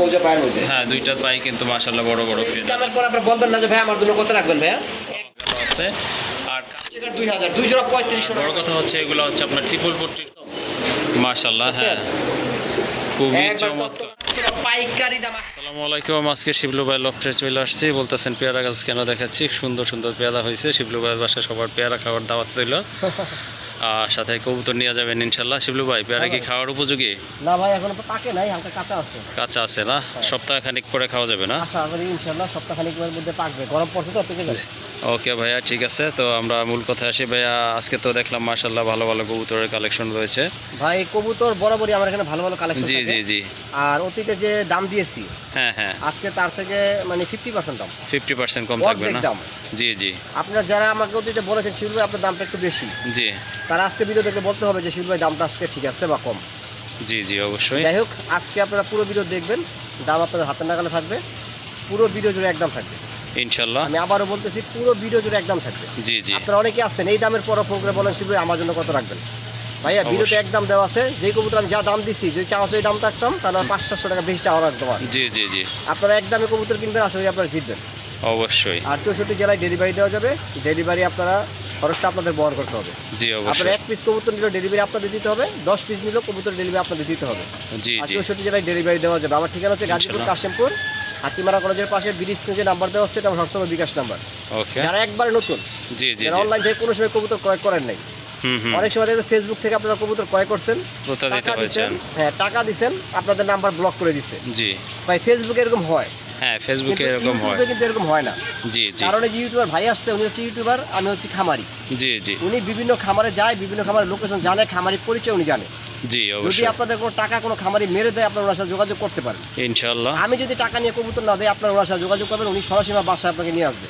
মৌজা পায়ের মধ্যে? হ্যাঁ দুইটা পাই কিন্তু মাশাল্লাহ বড় বড় ফেদার দামের পর আপনার বলবেন না যে ভাই আমার জন্য কত রাখবেন ভাইয়া? আছে। আর দুই হাজার দুই জোড়া পঁয়ত্রিশশো বড় কথা হচ্ছে এগুলো হচ্ছে আপনার ট্রিপল পট্টি মাশাল্লাহ হ্যাঁ। খুবই চমৎকার। পাইকারি দাম আসসালামু আলাইকুম আজকে শিবলু ভাই লফটে চলে আসছি। বলতেছেন পেয়ারা গাছ কেন দেখাচ্ছি? সুন্দর সুন্দর পেয়ারা হয়েছে। শিবলু ভাইয়ের বাসায় সবার পেয়ারা খাওয়ার দাওয়াত রইল। সাথে কবুতর নিয়ে যাবেন ইনশাল্লাহ। শিবলু ভাই পেয়ারা কি খাওয়ার উপযোগী? না ভাই এখন তো পাকে নাই হালকা কাঁচা আছে। কাঁচা আছে না? সপ্তাহখানিক পরে খাওয়া যাবে না? আচ্ছা ইনশাল্লাহ সপ্তাহখানিকের মধ্যে পাকবে। গরম পড়ছে তো পেকে যাবে। ওকে ভাইয়া ঠিক আছে। তো আমরা মূল কথা আসি। ভাইয়া আজকে তো দেখলাম মার্শাল্লাহ ভালো ভালো কবুতরের কালেকশন রয়েছে। ভাই কবুতর বরাবরই আমার এখানে ভালো ভালো কালেকশন জি জি জি। আর অতীতে যে দাম দিয়েছি হ্যাঁ হ্যাঁ। আজকে তার থেকে মানে ফিফটি পার্সেন্ট দাম। ফিফটি পার্সেন্ট কম থাকবে না? জি জি। আপনারা যারা আমাকে অতীতে বলেছেন শিবুল ভাই আপনার দামটা একটু বেশি। জি। তারা আজকে ভিডিও দেখলে বলতে হবে যে শিবুল ভাই দামটা আজকে ঠিক আছে বা কম। জি জি অবশ্যই। যাই হোক আজকে আপনারা পুরো ভিডিও দেখবেন। দাম আপনাদের হাতের নাগালে থাকবে। পুরো ভিডিও জুড়ে একদম থাকবে। ইনশাল্লাহ। আমি আবারও বলতেছি পুরো ভিডিও জুড়ে একদম থাকবে। জি জি। আপনারা অনেকে আসছেন এই দামের পরও ফোন করে বলেন শিবুল আমার জন্য কত রাখবেন? ভাইয়া ভিডিওতে অবশ্যই। একদম দেওয়া আছে যেই কবুতর আমি যা দাম দিচ্ছি যদি চাওয়া ওই দাম থাকতাম তাহলে পাঁচ সাতশো টাকা বেশি চাওয়া রাখতাম আর। জি জি জি। আপনারা এক দামে কবুতর কিনবেন আশা করি আপনারা জিতবেন। অবশ্যই। আর চৌষট্টি জেলায় ডেলিভারি দেওয়া যাবে ডেলিভারি আপনারা খরচটা আপনাদের বহন করতে হবে। জি আপনারা এক পিস কবুতর নিলেও ডেলিভারি আপনাদের দিতে হবে দশ পিস নিলেও কবুতর ডেলিভারি আপনাদের দিতে হবে। জি আর চৌষট্টি জেলায় ডেলিভারি দেওয়া যাবে। আমার ঠিকানা হচ্ছে গাজীপুর। কাশিমপুর। হাতিমারা কলেজের পাশে ব্রিজ যে নাম্বার দেওয়া হচ্ছে এটা আমার হোয়াটসঅ্যাপের বিকাশ নাম্বার ওকে যারা একবারে নতুন জি জি যারা অনলাইন থেকে কোনো সময় কবুতর ক্রয় করেন নাই অনেক সময় দেখবেন ফেসবুক থেকে আপনারা কবুতর ক্রয় করছেন টাকা দিচ্ছেন হ্যাঁ টাকা দিচ্ছেন আপনাদের নাম্বার ব্লক করে দিচ্ছে জি। ভাই ফেসবুকে এরকম হয়। হ্যাঁ ফেসবুকে এরকম হয়। কিন্তু এরকম হয় না। জি জি। কারণ যে ইউটিউবার ভাই আসছে উনি হচ্ছে ইউটিউবার আমি হচ্ছে খামারি। জি জি। উনি বিভিন্ন খামারে যায় বিভিন্ন খামারের লোকেশন জানে খামারি পরিচয় উনি জানে। জি যদি আপনাদের কোনো টাকা কোনো খামারি মেরে দেয় আপনার ওনার সাথে যোগাযোগ করতে পারেন। ইনশাল্লাহ আমি যদি টাকা নিয়ে কবুতর না দেয় আপনার ওনার সাথে যোগাযোগ করবেন উনি সরাসরি বাসায় আপনাকে নিয়ে আসবে।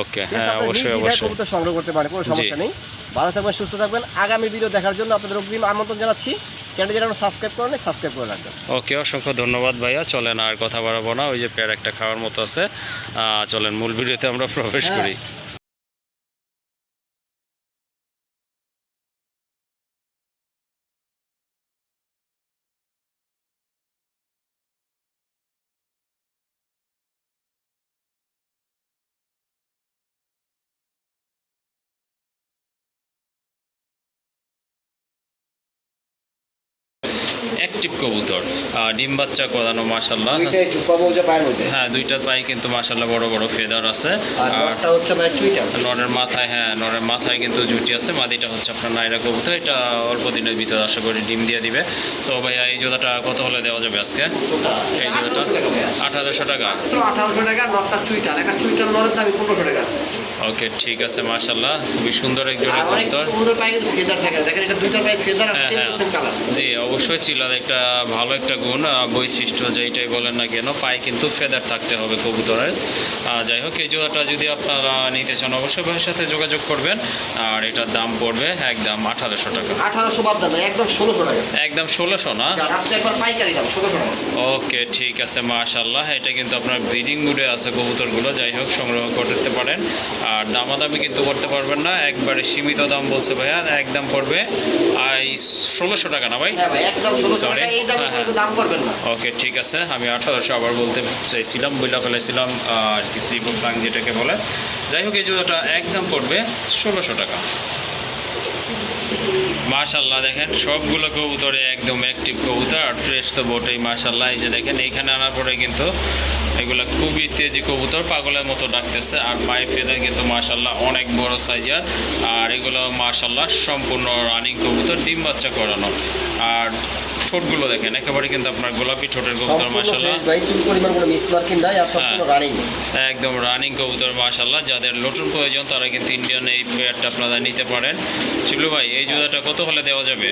ওকে হ্যাঁ অবশ্যই অবশ্যই। কবুতর সংগ্রহ করতে পারেন কোনো সমস্যা নেই। ভালো থাকবেন সুস্থ থাকবেন। আগামী ভিডিও দেখার জন্য আপনাদের অগ্রিম আমন্ত্রণ জানাচ্ছি। চ্যানেলটি যারা সাবস্ক্রাইব করেন সাবস্ক্রাইব করে রাখবেন। ওকে অসংখ্য ধন্যবাদ ভাইয়া। চলেন আর কথা বাড়াবো না। ওই যে পেয়ার একটা খাওয়ার মতো আছে। চলেন মূল ভিডিওতে আমরা প্রবেশ হ্যাঁ। করি। অ্যাক্টিভ কবুতর। আহ, ডিম বাচ্চা করানো মধ্যে? হ্যাঁ দুইটা পাই কিন্তু মাসাল্লাহ বড় বড় ফেদার আছে। আর আর নরের মাথায় হ্যাঁ নরের মাথায় কিন্তু জুটি আছে মাদিটা হচ্ছে আপনার নাইরা কবুতর। এটা অল্প দিনের ভিতরে আশা করি ডিম দিয়ে দিবে। তো ভাইয়া এই জোড়াটা কত হলে দেওয়া যাবে আজকে? এই জোড়াটা আট হাজারশো টাকা। আঠারোশো টাকা নটটা চুইটাল একটা চুইটাল নরের দাম পনেরোশো টাকা আছে। ওকে ঠিক আছে মাশাল্লাহ খুবই সুন্দর এক জোড়া আর অনেক কবুতর। দেখেন এটা দুইটার পায়ে ফেদার আর হ্যাঁ। সেম কালার জি অবশ্যই চিলার একটা ভালো একটা গুণ বৈশিষ্ট্য যেইটাই বলেন না কেন, পায়ে কিন্তু ফেদার থাকতে হবে কবুতরের। যাই হোক, এই জোড়াটা যদি আপনারা নিতে চান, অবশ্যই ভাইয়ের সাথে যোগাযোগ করবেন, আর এটার দাম পড়বে একদম আঠারোশো টাকা। আঠারোশো বাদ দাদা একদম ষোলোশো টাকা। একদম ষোলোশো না? ওকে ঠিক আছে মাশাল্লাহ এটা কিন্তু আপনার ব্রিডিং মুডে আছে কবুতরগুলো যাই হোক সংগ্রহ করতে পারেন। আর দামাদামি কিন্তু করতে পারবেন না একবারে সীমিত দাম বলছে ভাইয়া একদম পড়বে। আই ষোলোশো টাকা না ভাই? হ্যাঁ দামে হ্যাঁ, হ্যাঁ। না। ওকে ঠিক আছে আমি আঠারোশো আবার বলতে চাইছিলাম বইলা ফেলেছিলাম আর কি স্লিপ যেটাকে বলে। যাই হোক এই জুতোটা একদম পড়বে ষোলোশো টাকা। মাশাল্লাহ দেখেন সবগুলো কবুতরে একদম অ্যাক্টিভ কবুতর আর ফ্রেশ তো বটেই মাশাল্লাহ এই যে দেখেন, এইখানে আনার পরে কিন্তু এগুলো খুবই তেজি কবুতর, পাগলের মতো ডাকতেছে আর পায়ে ফেদার কিন্তু মাশাল্লাহ অনেক বড় সাইজের আর এগুলো মাশাল্লাহ সম্পূর্ণ রানিং কবুতর, ডিম বাচ্চা করানো। আর ঠোঁটগুলো দেখেন একেবারে কিন্তু আপনার গোলাপি ঠোঁটের কবুতর মাশাল্লাহ ভাই চুল পরিমাণ কোনো মিস মার্কিং নাই আর হ্যাঁ। রানিং একদম রানিং কবুতর মাশাল্লাহ যাদের নতুন প্রয়োজন তারা কিন্তু ইন্ডিয়ান এই পেয়ারটা আপনারা নিতে পারেন। শিবলু ভাই এই জুতাটা কত হলে দেওয়া যাবে?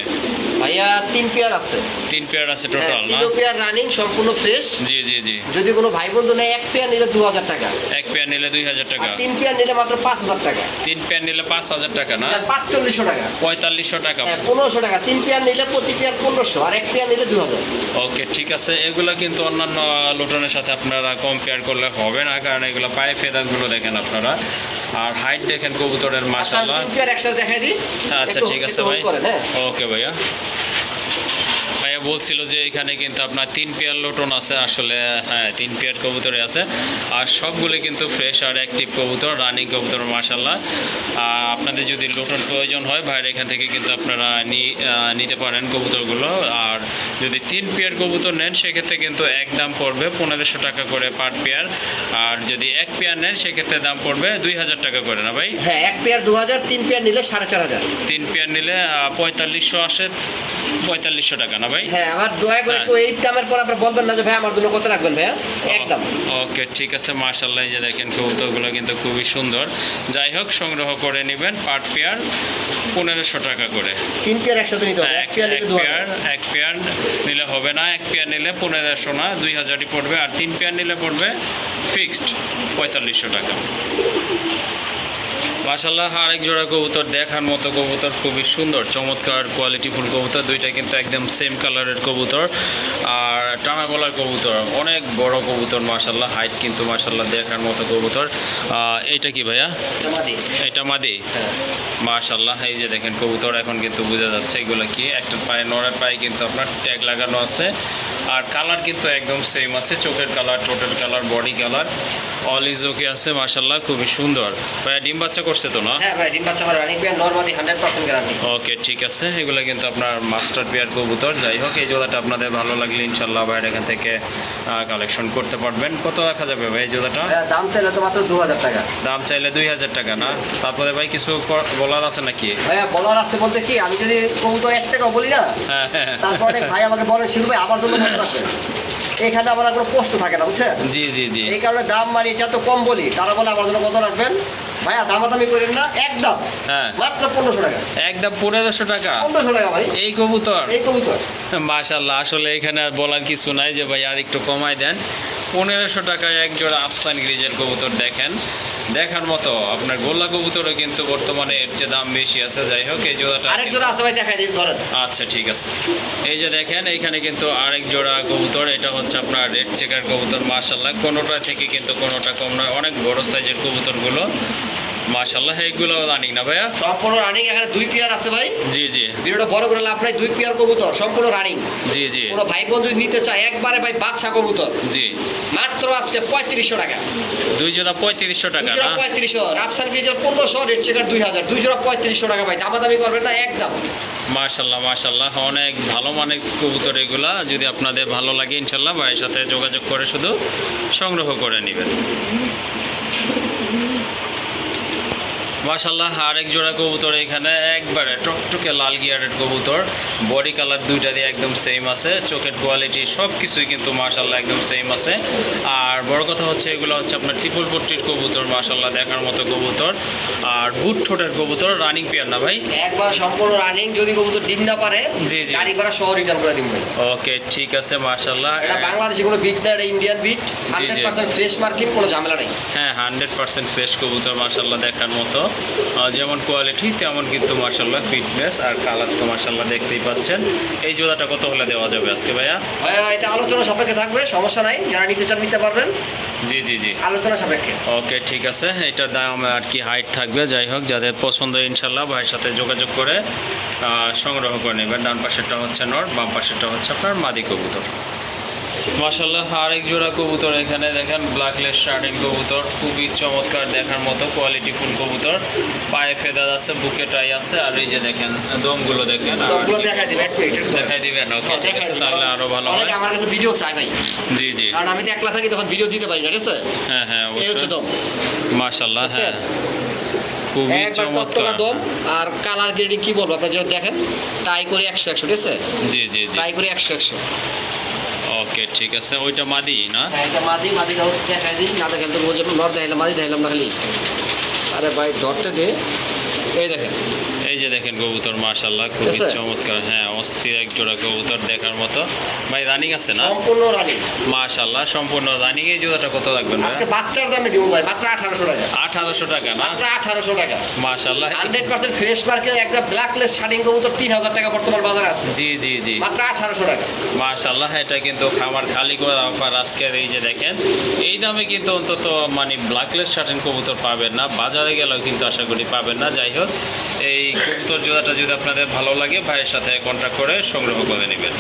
ভাইয়া তিন পেয়ার আছে। তিন পেয়ার আছে হ্যাঁ, টোটাল না? তিনও পেয়ার রানিং সম্পূর্ণ ফ্রেশ জি জি জি। যদি কোনো ভাই বন্ধু নেয় এক পেয়ার নিলে দু হাজার টাকা। এক পেয়ার নিলে দুই হাজার আর টাকা তিন পেয়ার নিলে মাত্র পাঁচ হাজার টাকা। তিন পেয়ার নিলে পাঁচ হাজার টাকা না? পাঁচচল্লিশশো টাকা। পঁয়তাল্লিশশো টাকা। হ্যাঁ পনেরোশো টাকা। তিন পেয়ার নিলে প্রতি পেয়ার পনেরোশো। আর এক পেয়ার নিলে দু হাজার। ওকে ঠিক আছে। এগুলো কিন্তু অন্যান্য লোটনের সাথে আপনারা কম্পেয়ার করলে হবে না কারণ এগুলো পায়ে ফেদারগুলো দেখেন আপনারা। আর হাইট দেখেন কবুতরের আচ্ছা একসাথে দেখাই দিই। আচ্ছা ঠিক আছে ভাই। হ্যাঁ। ওকে ভাইয়া। বলছিল যে এখানে কিন্তু আপনার তিন পেয়ার লোটন আছে আসলে হ্যাঁ তিন পেয়ার কবুতরে আছে। আর সবগুলো কিন্তু ফ্রেশ আর অ্যাক্টিভ কবুতর রানিং কবুতর মাসাল্লাহ আপনাদের যদি লোটন প্রয়োজন হয় ভাইয়ের এখান থেকে কিন্তু আপনারা নি- নিতে পারেন কবুতরগুলো। আর যদি তিন পেয়ার কবুতর নেন সেক্ষেত্রে কিন্তু এক দাম পড়বে পনেরোশো টাকা করে পার পেয়ার। আর যদি এক পেয়ার নেন সেক্ষেত্রে দাম পড়বে দুই হাজার টাকা করে না ভাই? হ্যাঁ এক পেয়ার দু হাজার তিন পেয়ার নিলে সাড়ে চার হাজার। তিন পেয়ার নিলে পঁয়তাল্লিশশো আসে পঁয়তাল্লিশশো টাকা না ভাই? হ্যাঁ আমার দয়া করে হ্যাঁ। এই দামের পর আপনার বলবেন না যে ভাই আমার জন্য কত রাখবেন ভাইয়া? একদম। ওকে ঠিক আছে মার্শাল্লাহ যে দেখেন কবুতরগুলো কিন্তু খুবই সুন্দর। যাই হোক সংগ্রহ করে নেবেন পেয়ার পনেরোশো টাকা করে। তিন পেয়ার একসাথে নিতে হবে এক পেয়ার এক পেয়ার নিলে হবে না এক পেয়ার নিলে পনেরোশো না দুই হাজারই পড়বে আর তিন পেয়ার নিলে পড়বে ফিক্সড পঁয়তাল্লিশশো টাকা। মাসাল্লাহ আরেক জোড়া কবুতর দেখার মতো কবুতর খুবই সুন্দর চমৎকার কোয়ালিটিফুল কবুতর। দুইটা কিন্তু একদম সেম কালারের কবুতর। আর টানা গলার কবুতর অনেক বড় কবুতর মাসাল্লাহ হাইট কিন্তু মাসাল্লাহ দেখার মতো কবুতর। এইটা কি ভাইয়া? এটা মাদি। হ্যাঁ। মাশাল্লাহ এই যে দেখেন কবুতর এখন কিন্তু বোঝা যাচ্ছে এগুলো কি। একটা পায়ে নড়ার পায়ে কিন্তু আপনার ট্যাগ লাগানো আছে। আর কালার কিন্তু একদম সেম আছে চোখের colour total colour body colour all is okay আছে মাশাল্লাহ খুবই সুন্দর। ভাইয়া ডিম বাচ্চা করছে তো না? হ্যাঁ ভাই ডিম বাচ্চা করে running pair normally hundred percent guarantee okay ঠিক আছে এগুলো কিন্তু আপনার মাস্টার পেয়ার কবুতর যাই হোক এই জোড়াটা আপনাদের ভালো লাগলে ইনশাল্লাহ ভাইয়ের এখান থেকে কালেকশন করতে পারবেন। কত রাখা যাবে ভাই এই জোড়াটা? দাম চাইলে তো মাত্র দু হাজার টাকা। দাম চাইলে দুই হাজার টাকা না? তারপরে ভাই কিছু বলার আছে নাকি? ভাইয়া বলার আছে বলতে কি আমি যদি কবুতর এক টাকা বলি না হ্যাঁ হ্যাঁ হ্যাঁ। তারপরে ভাই আমাকে বলেন শিরু ভাই আমার জন্য এখানে আমার কোনো কষ্ট থাকে না বুঝছেন? জি জি জি। এই কারণে দাম মানে তো কম বলি তারা বলে আমার জন্য কত রাখবেন? ভাইয়া দামাদামি করেন না একদম। হ্যাঁ। মাত্র পনেরোশো টাকা। একদম পনেরোশো টাকা? পনেরোশো টাকা ভাই। এই কবুতর? এই কবুতর। মাশাল্লাহ আসলে এখানে আর বলার কিছু নাই যে ভাই আর একটু কমাই দেন। পনেরোশো টাকায় এক জোড়া আফসান গ্রিজের কবুতর দেখেন। দেখার মতো আপনার গোল্লা কবুতরও কিন্তু বর্তমানে এর চেয়ে দাম বেশি আছে। যাই হোক এই জোড়াটা আরেক জোড়া আছে ভাই দেখাই দিন ধরেন। আচ্ছা ঠিক আছে। এই যে দেখেন এইখানে কিন্তু আরেক জোড়া কবুতর এটা হচ্ছে আপনার রেড চেকার কবুতর মাশাল্লাহ কোনোটা থেকে কিন্তু কোনোটা কম নয় অনেক বড় সাইজের কবুতরগুলো। মাশাল্লাহ এইগুলো জানি না ভাইয়া? সম্পূর্ণ রানিং এখানে দুই পেয়ার আছে ভাই। জি জি। ভিডিওটা বড় করে লাভ নাই দুই পেয়ার কবুতর সম্পূর্ণ রানিং জি জি। কোনো ভাই বোন যদি নিতে চায় একবারে ভাই বাদশা কবুতর। জি। মাত্র আজকে পঁয়ত্রিশশো টাকা। দুই জোড়া পঁয়ত্রিশশো টাকা না? পঁয়ত্রিশশো রাফসান গ্রিজের পনেরোশো রেড চেকার দুই হাজার। দুই জোড়া পঁয়ত্রিশশো টাকা ভাই দামাদামি করবেন না একদম। মার্শাল্লাহ মার্শাল্লাহ অনেক ভালো মানের কবুতর এগুলা। যদি আপনাদের ভালো লাগে ইনশাল্লাহ ভাইয়ের সাথে যোগাযোগ করে শুধু সংগ্রহ করে নেবেন। মাশাল্লাহ আরেক জোড়া কবুতর এখানে একবারে টকটকে লাল গিয়ারের কবুতর। বডি কালার দুইটা দিয়ে একদম সেম আছে চোখের কোয়ালিটি সব কিছুই কিন্তু মাশাল্লাহ একদম সেম আছে। আর বড় কথা হচ্ছে এগুলো হচ্ছে আপনার ট্রিপল পট্টির কবুতর মাশাল্লাহ দেখার মতো কবুতর। আর বুট ঠোঁটের কবুতর রানিং পেয়ার না ভাই? একবার সম্পূর্ণ রানিং যদি কবুতর ডিম না পারে জি, জি। গাড়ি ভাড়া সহ রিটার্ন করে দিন ভাই। ওকে ঠিক আছে মাশাল্লাহ এটা বাংলাদেশি কোনো বিট না এটা ইন্ডিয়ান বিট হান্ড্রেড পার্সেন্ট ফ্রেশ মার্কিং কোনো ঝামেলা নেই। হ্যাঁ হান্ড্রেড পার্সেন্ট ফ্রেশ কবুতর মার্শাল্লাহ দেখার মতো। যেমন কোয়ালিটি তেমন কিন্তু মার্শাল্লাহ ফিটনেস আর কালার তো মার্শাল্লাহ দেখতেই পাচ্ছেন। এই জোড়াটা কত হলে দেওয়া যাবে আজকে ভাইয়া? ভাইয়া, এটা আলোচনা সাপেক্ষে থাকবে সমস্যা নাই। যারা নিতে চান নিতে পারবেন। জি জি জি। আলোচনা সাপেক্ষে। ওকে ঠিক আছে। এটার দাম আর কি হাইট থাকবে যাই হোক যাদের পছন্দ ইনশাল্লাহ ভাইয়ের সাথে যোগাযোগ করে সংগ্রহ করে নেবেন। ডান পাশেরটা হচ্ছে নর বাম পাশেরটা হচ্ছে আপনার মাদি কবুতর। মাসাল্লাহ আরেক জোড়া কবুতর এখানে দেখেন ব্ল্যাকলেস শার্টিন কবুতর খুবই চমৎকার দেখার মতো কোয়ালিটি ফুল কবুতর। পায়ে ফেদার আছে বুকে টাই আছে আর এই যে দেখেন দমগুলো দেখেন আর দেখাই এক দিবেন ওকে হ্যাঁ, ঠিক আছে তাহলে আরও ভালো হয়। অনেকে আমার কাছে ভিডিও চাই ভাই জি জি। কারণ আমি তো একলা থাকি তখন ভিডিও দিতে পারি না ঠিক আছে? হ্যাঁ হ্যাঁ এই হচ্ছে দম। মাশাল্লাহ হ্যাঁ। বুঝছেন? খুবই চমৎকার। দম আর কালার গ্রেডিং কি বলব আপনারা যেটা দেখেন টাই করে একশো একশো ঠিক আছে? জি জি জি। ট্রাই করে একশো একশো। ওকে ঠিক আছে ওইটা মাদি না হ্যাঁ এটা মাদি মাদিটা হচ্ছে দেখাই দিই না দেখালে তো বোঝাবো নর দেখাইলাম মাদি দেখাইলাম না খালি আরে ভাই ধরতে দে এই দেখেন এই যে দেখেন কবুতর মাশাল্লাহ খুবই চমৎকার। হ্যাঁ অস্থির এক জোড়া কবুতর দেখার মতো। ভাই রানিং আছে না? সম্পূর্ণ রানি মাশাল্লাহ সম্পূর্ণ রানিং এই জোড়াটা কত রাখবেন ভাই আজকে বাচ্চার দামে দিব ভাই মাত্র আঠারোশো টাকা। আঠারোশো টাকা না? মাত্র আঠারোশো টাকা। মাশাল্লাহ হান্ড্রেড পার্সেন্ট ফ্রেশ মার্কেট একটা ব্ল্যাকলেস শার্টিং কবুতর তিন হাজার টাকা বর্তমান বাজারে আছে। জি জি জি। মাত্র আঠারোশো টাকা। মাশাল্লাহ এটা কিন্তু খামার খালি করে অফার আজকের এই যে দেখেন। এই দামে কিন্তু অন্তত মানে ব্ল্যাকলেস শার্টেন কবুতর পাবেন না। বাজারে গেলেও কিন্তু আশা করি পাবেন না। যাই হোক, এই কবুতর জোড়াটা যদি আপনাদের ভালো লাগে, ভাইয়ের সাথে কন্ট্যাক্ট করে সংগ্রহ করে নেবেন।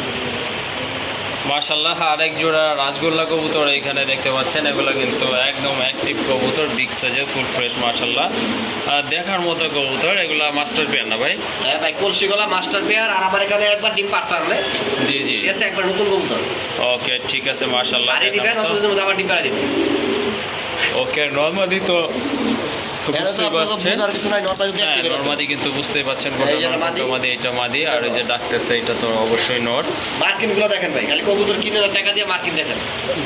মাশাল্লাহ আরেক জোড়া রাজগোল্লা কবুতর এখানে দেখতে পাচ্ছেন। এগুলো কিন্তু একদম অ্যাক্টিভ কবুতর বিগ সাইজের ফুল ফ্রেশ মার্শাল্লাহ আর দেখার মতো কবুতর এগুলা মাস্টার পেয়ার না ভাই? হ্যাঁ ভাই কলসি গলা মাস্টার পেয়ার আর আমার এখানে একবার ডিম পারছে জি জি। ঠিক আছে একবার নতুন কবুতর। ওকে ঠিক আছে মার্শাল্লাহ পারে দিবেন নতুন মধ্যে আবার ডিম পারে দিবেন। ওকে নর্মালি তো বুঝতেই পারছেন? হ্যাঁ পেরেছেন নর্মাদি কিন্তু বুঝতেই পাচ্ছেন কোনটা মাদি। মাদি এটা মাদি আর এই যে ডাকতেছে এটা তো অবশ্যই নট। মার্কিন দেখেন ভাই খালি কবুতর কিনে টাকা দিয়ে মার্কিন দেখেন।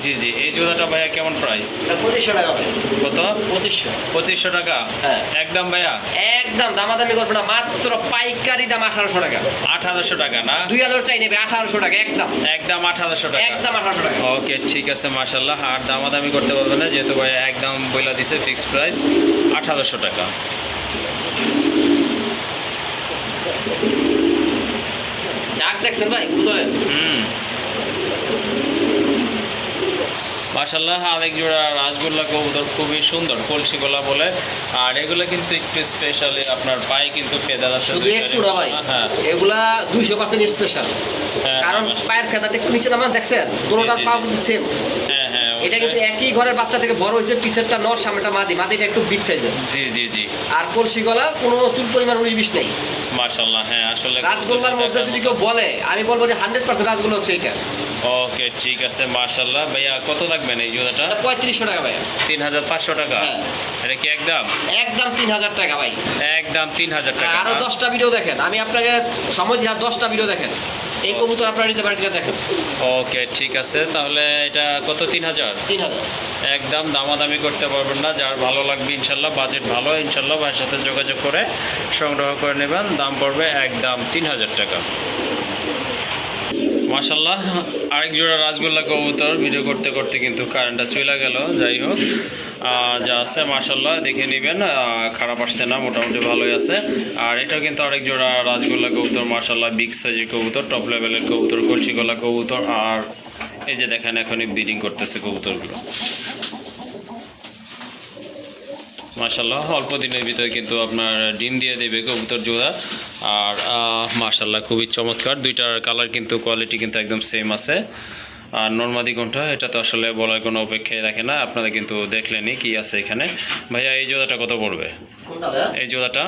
জি জি এই জোড়াটা ভাইয়া কেমন প্রাইস পঁচিশশো টাকা কত? পঁচিশশো। পঁচিশশো টাকা? হ্যাঁ। একদম ভাইয়া? একদম দামাদামি করবে না মাত্র পাইকারি দাম আঠারোশো টাকা। আঠারোশো টাকা না? দুই হাজার চাই নেবে আঠারোশো টাকা একদম একদম আঠারোশো টাকা। একদম আঠারোশো টাকা। ওকে ঠিক আছে মাশাল্লাহ আর দামাদামি করতে পারবে না যেহেতু ভাই একদম বইলা দিছে ফিক্সড প্রাইস আঠারোশো টাকা। ডাক দেখছেন ভাই হুম। মাশাল্লাহ আরেক জোড়া রাজগোল্লা কবুতর খুবই সুন্দর কলসি গোলা বলে। আর এগুলো কিন্তু একটু স্পেশালি আপনার পায়ে কিন্তু ফেদার আছে শুধু একটু না ভাই হ্যাঁ। এগুলা দুইশো পার্সেন্ট স্পেশাল হ্যাঁ, কারণ হ্যাঁ, পায়ের ফেদারটা একটু নিচে নামা দেখছেন জি, পা। কিন্তু সেম এটা কিন্তু একই ঘরের বাচ্চা থেকে বড় হয়েছে পিছেরটা নর সামনেটা মাদি। মাদিটা একটু বিগ সাইজের জি জি জি। আর কলসি গলা কোনো চুল পরিমাণ উনিশ বিশ নেই। মাশাল্লাহ হ্যাঁ আসলে রাজগোল্লার মধ্যে যদি কেউ বলে আমি বলব যে হান্ড্রেড পার্সেন্ট রাজগোল্লা হচ্ছে এটা। ওকে ঠিক আছে মাশাল্লাহ ভাইয়া কত থাকবেন এই জোড়াটা? এটা পঁয়ত্রিশশো টাকা ভাই তিন হাজার পাঁচশো টাকা? হ্যাঁ। এটা কি একদম? একদম তিন হাজার টাকা ভাই। একদম তিন হাজার টাকা আরও না? দশটা ভিডিও দেখেন। আমি আপনাকে সময় দিয়ে দশটা ভিডিও দেখেন। এই কবুতর আপনারা নিতে পারেন দেখেন। ওকে ঠিক আছে। তাহলে এটা কত? তিন হাজার তিন হাজার একদম দামাদামি করতে পারবেন না যার ভালো লাগবে ইনশাল্লাহ বাজেট ভালো ইনশাল্লাহ ভাইয়ের সাথে যোগাযোগ করে সংগ্রহ করে নেবেন। দাম পড়বে একদম তিন হাজার টাকা। মাশাল্লাহ আরেক জোড়া রাজগোল্লা কবুতর ভিডিও করতে করতে কিন্তু কারেন্টটা চলে গেল যাই হোক। আহ, যা আছে মাশাল্লাহ দেখে নেবেন। খারাপ আসছে না মোটামুটি ভালোই আছে। আর এটা কিন্তু আরেক জোড়া রাজগোল্লা কবুতর মাশাল্লাহ বিগ সাইজের কবুতর টপ লেভেলের কবুতর কলসিগোলা কবুতর আর এই যে দেখেন এখনই ব্রিডিং করতেছে কবুতরগুলো। মাশাল্লাহ অল্প দিনের ভিতরে কিন্তু আপনার ডিম দিয়ে দেবে কবুতর জোড়া। আর মাশাল্লাহ খুবই চমৎকার। দুইটার কালার কিন্তু কোয়ালিটি কিন্তু একদম সেম আছে। আর নর্মাদি কোনটা এটা তো আসলে বলার কোনো অপেক্ষাই রাখে না আপনারা কিন্তু দেখলেনই কি আছে এখানে। ভাইয়া এই জোড়াটা কত পড়বে? এই জোড়াটা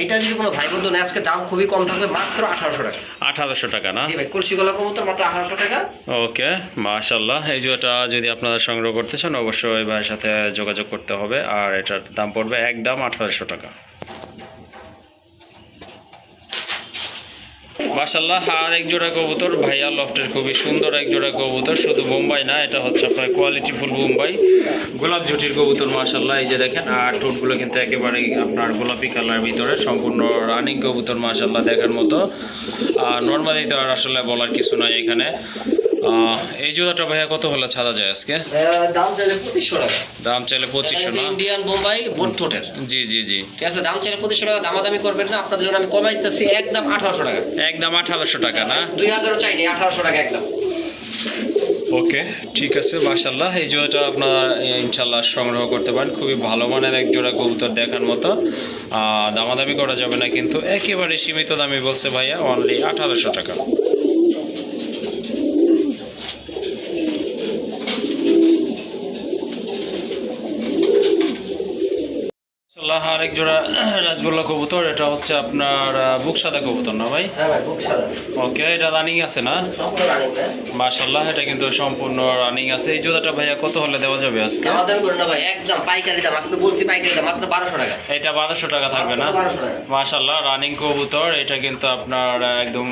এইটা যদি কোনো ভাই বন্ধু নেয় আজকে দাম খুবই কম থাকবে মাত্র আঠারোশো টাকা। আঠারোশো টাকা না? জি ভাই কলসি গলা কবুতর মাত্র আঠারোশো টাকা। ওকে মাশাল্লাহ এই জুয়াটা যদি আপনারা সংগ্রহ করতে চান অবশ্যই ভাইয়ের সাথে যোগাযোগ করতে হবে আর এটার দাম পড়বে একদম আঠারোশো টাকা। মাশাল্লাহ আর এক জোড়া কবুতর। ভাইয়া, লফটের খুবই সুন্দর এক জোড়া কবুতর, শুধু বোম্বাই না, এটা হচ্ছে আপনার কোয়ালিটি ফুল বোম্বাই। গোলাপ ঝুটির কবুতর মাসাল্লাহ এই যে দেখেন, আর ঠোঁটগুলো কিন্তু একেবারে আপনার গোলাপি কালার ভিতরে, সম্পূর্ণ রানিং কবুতর মাসাল্লাহ দেখার মতো। আর নর্মালি তো আর আসলে বলার কিছু নাই এখানে। এই জোড়াটা ভাইয়া কত হলে ছাড়া যায় আজকে? দাম চাইলে পঁচিশশো টাকা। দাম চাইলে পঁচিশশো না? ইন্ডিয়ান বোম্বাই বোট থোটের জি জি জি। ঠিক আছে দাম চাইলে পঁচিশশো টাকা দামাদামি করবেন না আপনাদের জন্য আমি কমাইতেছি একদম আঠারোশো টাকা। একদম আঠারোশো টাকা না? দুই হাজারও চাইনি আঠারোশো টাকা একদম। ওকে ঠিক আছে মাশাল্লাহ এই জোড়াটা আপনারা ইনশাল্লাহ সংগ্রহ করতে পারেন। খুবই ভালো মানের এক জোড়া কবুতর দেখার মতো। আহ, দামাদামি করা যাবে না কিন্তু একেবারে সীমিত দামি বলছে ভাইয়া অনলি আঠারোশো টাকা মাশাল্লাহ, আরেক জোড়া রাজগোল্লা কবুতর এটা হচ্ছে আপনার বুক সাদা কবুতর না ভাই? হ্যাঁ ওকে এটা রানিং আছে না? হ্যাঁ। মাশাল্লাহ এটা কিন্তু সম্পূর্ণ রানিং আছে। এই জোড়াটা ভাইয়া কত হলে দেওয়া যাবে আজকে? এটা বারোশো টাকা থাকবে না? মাশাল্লাহ রানিং কবুতর এটা কিন্তু আপনার একদম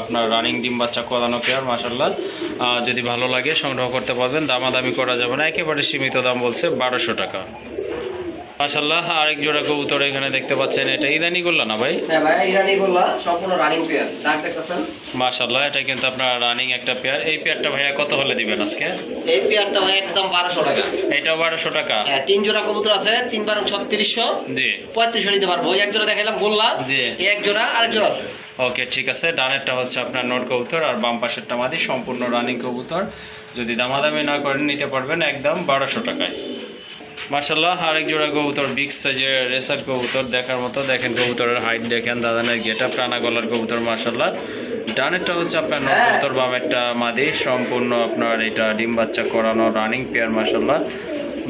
আপনার রানিং ডিম বাচ্চা করানো পেয়ার মাশাল্লাহ যদি ভালো লাগে সংগ্রহ করতে পারবেন। দামাদামি করা যাবে না একেবারে সীমিত দাম বলছে বারোশো টাকা। মাশাল্লাহ আরেক জোড়া কবুতর এখানে দেখতে পাচ্ছেন এটা ইরানি করল না ভাই? হ্যাঁ ভাই ইরানি গোল্লা সম্পূর্ণ রানিং পেয়ার ডাক দেখতেছেন? মাশাল্লাহ এটা কিন্তু আপনার রানিং একটা পেয়ার এই পেয়ারটা ভাইয়া কত হলে দিবেন আজকে? এই পেয়ারটা ভাই একদম বারোশো টাকা। এটাও বারোশো টাকা? হ্যাঁ তিন জোড়া কবুতর আছে তিন বারো ছত্রিশশো। জি। পঁয়ত্রিশশো নিতে পারব। এক জোড়া দেখাইলাম গোল্লা। জি। এক জোড়া আরেক জোড়া আছে। ওকে ঠিক আছে। ডানেরটা হচ্ছে আপনার নোট কবুতর আর বাম পাশেরটা মাদি সম্পূর্ণ রানিং কবুতর। যদি দামাদামি না করেন নিতে পারবেন একদম বারোশো টাকায়। মার্শাল্লাহ আরেক জোড়া কবুতর বিগ সাইজের রেসার কবুতর দেখার মতো। দেখেন কবুতরের হাইট দেখেন দাদানের গেটা প্রাণা গলার কবুতর মার্শাল্লাহ ডানেরটা হচ্ছে আপনার হ্যাঁ। নবতর বাম একটা মাদি। সম্পূর্ণ আপনার এটা ডিম বাচ্চা করানো রানিং পেয়ার মার্শাল্লাহ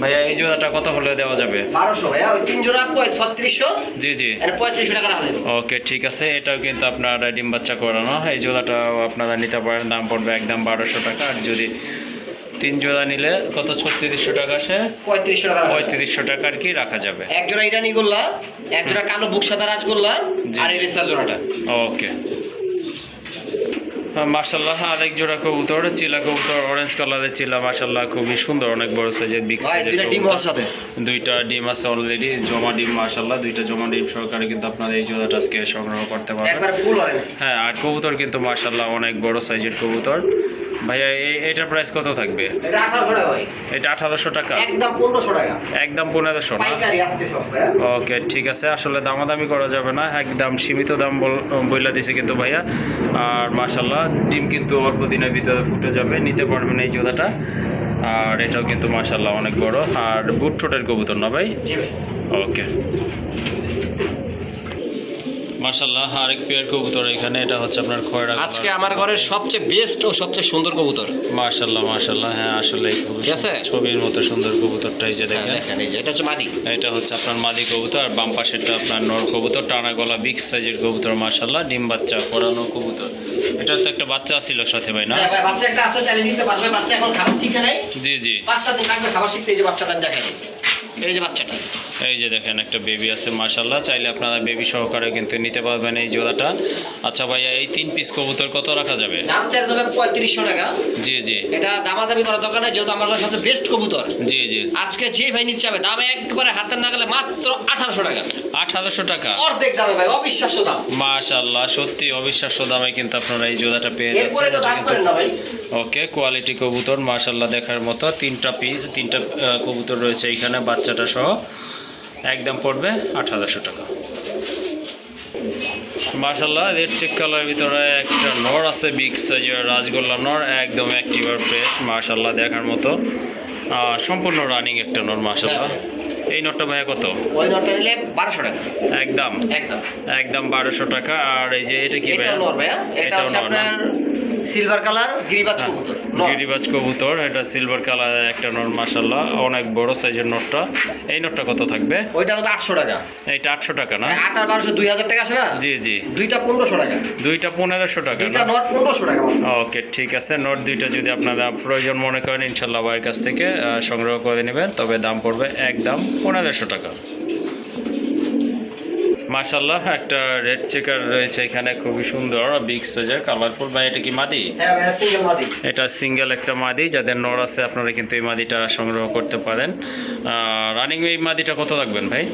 ভাইয়া এই জোড়াটা কত হলে দেওয়া যাবে? বারোশো ভাইয়া ওই তিন জোড়া পঁয়- ছত্রিশশো। জি জি। এর পঁয়ত্রিশশো টাকা রাখা যাবে। ওকে ঠিক আছে। এটাও কিন্তু আপনার ডিম বাচ্চা করানো। এই জোড়াটাও আপনারা নিতে পারেন দাম পড়বে একদম বারোশো টাকা। আর যদি তিন জোড়া নিলে কত? ছত্রিশশো টাকা সে পঁয়ত্রিশশো টাকা পঁয়ত্রিশশো টাকা আর কি রাখা যাবে। এক জোড়া ইরানি গোল্লা এক জোড়া কালো বুক সাদা রাজ গোল্লা আর এই রেসার জোড়াটা। ওকে। মার্শাল্লাহ আরেক জোড়া কবুতর চিলা কবুতর অরেঞ্জ কালারের চিলা মার্শাল্লাহ খুবই সুন্দর অনেক বড় সাইজের বিগ সাইজের ডিম সাথে। দুইটা ডিম আছে অলরেডি জমা ডিম মার্শাল্লাহ দুইটা জমা ডিম সহকারে কিন্তু আপনারা এই জোড়াটা আজকে সংগ্রহ করতে পারবেন। হ্যাঁ আর কবুতর কিন্তু মার্শাল্লাহ অনেক বড় সাইজের কবুতর। ভাইয়া এই- এটার প্রাইস কত থাকবে? এটা আঠারোশো টাকা ভাই। এটা আঠারোশো টাকা? একদম পনেরোশো টাকা। একদম পনেরোশো না? পাইকারি আজকে সব ওকে ঠিক আছে। আসলে দামাদামি করা যাবে না। একদম সীমিত দাম বইলা দিছে কিন্তু ভাইয়া। আর মার্শাল্লাহ ডিম কিন্তু অল্প দিনের ভিতরে ফুটে যাবে। নিতে পারবেন এই জোড়াটা। আর এটাও কিন্তু মার্শাল্লাহ অনেক বড়। আর বুট ঠোঁটের কবুতর না ভাই। ওকে। মার্শাল্লাহ আরেক পেয়ার কবুতর এখানে এটা হচ্ছে আপনার খয়রা আজকে আমার ঘরের সবচেয়ে বেস্ট ও সবচেয়ে সুন্দর কবুতর। মার্শাল্লাহ মার্শাল্লাহ হ্যাঁ আসলে ঠিক আছে? ছবির মতো সুন্দর কবুতরটা এই যে হ্যাঁ, দেখেন। এটা হচ্ছে মাদি। এটা হচ্ছে আপনার মাদি কবুতর আর বাম পাশেরটা আপনার নর কবুতর টানা গলা বিগ সাইজের কবুতর মার্শাল্লাহ ডিম বাচ্চা করানো কবুতর। এটা তো একটা বাচ্চা ছিল সাথে ভাই না? হ্যাঁ বাচ্চা একটা আছে চালিয়ে নিতে পারবে বাচ্চা এখন খাবার শিখে নাই জি জি। পাঁচ সাত দিন লাগবে খাবার শিখতে এই যে বাচ্চাটা দেখাই এই যে বাচ্চাটা। এই যে দেখেন একটা বেবি আছে মার্শাল্লাহ চাইলে আপনারা বেবি সহকারে কিন্তু নিতে পারবেন এই জোড়াটা। আচ্ছা ভাইয়া এই তিন পিস কবুতর কত রাখা যাবে? দাম চাই দেবে পঁয়ত্রিশশো টাকা। জি জি। এটা দামাদামি করার দরকার নেই যেহেতু আমার ঘরের সবচেয়ে বেস্ট কবুতর। জি জি। আজকে যে ভাই নিচ্ছে হবে দাম একবারে হাতের নাগালে মাত্র আঠারোশো টাকা। আঠারোশো টাকা। অর্ধেক দামে ভাই অবিশ্বাস্য দাম। মাশাল্লাহ সত্যি অবিশ্বাস্য দামে কিন্তু আপনারা এই জোড়াটা পেয়ে যাচ্ছেন। দাম না ওকে কোয়ালিটি কবুতর মাশাল্লাহ দেখার মতো। তিনটা পি তিনটা কবুতর রয়েছে এইখানে বাচ্চাটা সহ। একদম পড়বে আঠারোশো টাকা। মাশাল্লাহ রেড চেক কালারের ভিতরে একটা নর আছে বিগ সাইজের রাজগোল্লা নর একদম অ্যাক্টিভ আর ফ্রেশ মাশাল্লাহ দেখার মতো। সম্পূর্ণ রানিং একটা নর মাশাল্লাহ এই নটটা ভাইয়া কত? ওই নটটা নিলে বারোশো টাকা। একদম। একদম একদম বারোশো টাকা। আর এই যে এটা কি ভাইয়া? নর ভাইয়া। এটা হচ্ছে আপনার সিলভার কালার গিরিবাজ কবুতর। গিরিবাজ কবুতর এটা সিলভার কালারের একটা নোট মাসাল্লাহ অনেক বড় সাইজের নোটটা। এই নোটটা কত থাকবে? ওইটা হবে আটশো টাকা। এইটা আটশো টাকা না? আট আর বারোশো দুই হাজার টাকা আছে না? জি জি। দুইটা পনেরোশো টাকা। দুইটা পনেরোশো টাকা না? নট পনেরোশো টাকা ওকে ঠিক আছে। নোট দুইটা যদি আপনারা প্রয়োজন মনে করেন ইনশাল্লাহ ভাইয়ের কাছ থেকে সংগ্রহ করে নেবেন তবে দাম পড়বে একদম পনেরোশো টাকা। মাশাল্লাহ একটা রেড চেকার রয়েছে এখানে খুবই সুন্দর বিগ সাইজের কালারফুল ভাই এটা কি মাদি? হ্যাঁ এটা সিঙ্গেল একটা মাদি যাদের নর আছে আপনারা কিন্তু এই মাদিটা সংগ্রহ করতে পারেন। রানিং এই মাদিটা কত রাখবেন ভাই?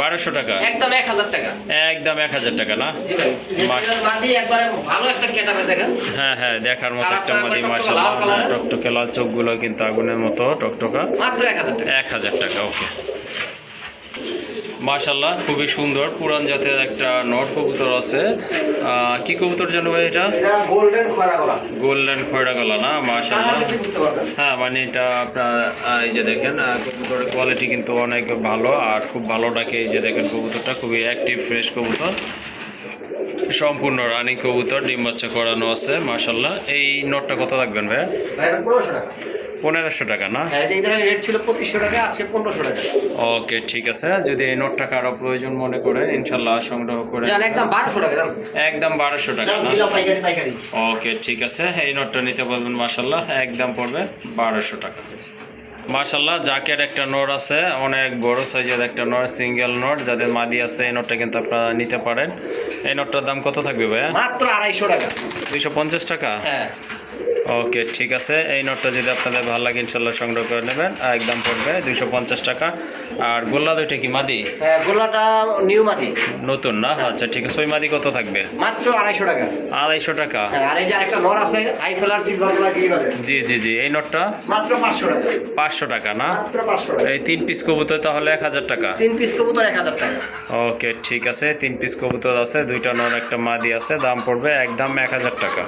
বারোশো টাকা। একদম এক হাজার টাকা। একদম এক হাজার টাকা না? হ্যাঁ হ্যাঁ দেখার মতো একটা মাদি একবার মাসাল্লাহ টকটকে লাল চোখগুলো কিন্তু আগুনের মতো টকটকা। এক হাজার টাকা ওকে। মাশাল্লাহ খুবই সুন্দর। পুরান জাতের একটা নট কবুতর আছে। কি কবুতর যেন ভাই এটা? গোল্ডেন খয়রা গলা গোল্ডেন খয়রা গলা না মাশাল্লাহ হ্যাঁ মানে এটা আপনার এই যে দেখেন কবুতরের কোয়ালিটি কিন্তু অনেক ভালো আর খুব ভালো ডাকে এই যে দেখেন কবুতরটা। খুবই অ্যাক্টিভ ফ্রেশ কবুতর। সম্পূর্ণ রানী কবুতর ডিম বাচ্চা করানো আছে মাশাল্লাহ এই নোটটা কত রাখবেন ভাই ভাই পনেরোশো টাকা। পনেরোশো টাকা না? হ্যাঁ এটা এদের রেট ছিল পঁচিশশো টাকা আজকে পনেরোশো টাকা। ওকে ঠিক আছে। যদি এই নোটটা কারও প্রয়োজন মনে করেন ইনশাল্লাহ সংগ্রহ করে একদম বারোশো টাকা একদম বারোশো টাকা না? ওকে ঠিক আছে। এই নোটটা নিতে পারবেন মাশাল্লাহ একদম পড়বে বারোশো টাকা। মাশাল্লাহ জ্যাকেট একটা নোট আছে অনেক বড় সাইজের একটা নোট সিঙ্গেল নোট যাদের মাদি আছে এই নোটটা কিন্তু আপনারা নিতে পারেন। এই নোটটার দাম কত থাকবে ভাইয়া? মাত্র আড়াইশো টাকা। দুইশো পঞ্চাশ টাকা? হ্যাঁ। ওকে ঠিক আছে। এই নোটটা যদি আপনাদের ভালো লাগে ইনশাল্লাহ সংগ্রহ করে নেবেন। একদম পড়বে দুইশো পঞ্চাশ টাকা। আর গোল্লা দুইটা কি মাদি? হ্যাঁ গোলাটা নিউ মাদি। নতুন না? আচ্ছা ঠিক আছে। ওই মাদি কত থাকবে? মাত্র আড়াইশো টাকা। আড়াইশো টাকা। হ্যাঁ আর এই যে আরেকটা নর আছে আইফেলার জি জি জি। এই নোটটা? মাত্র পাঁচশো টাকা। পাঁচশো টাকা না? এই তিন পিস কবুতর তাহলে এক হাজার টাকা? তিন পিস কবুতর এক হাজার টাকা। ওকে ঠিক আছে। তিন পিস কবুতর আছে দুইটা নর একটা মাদি আছে। দাম পড়বে একদম এক হাজার টাকা।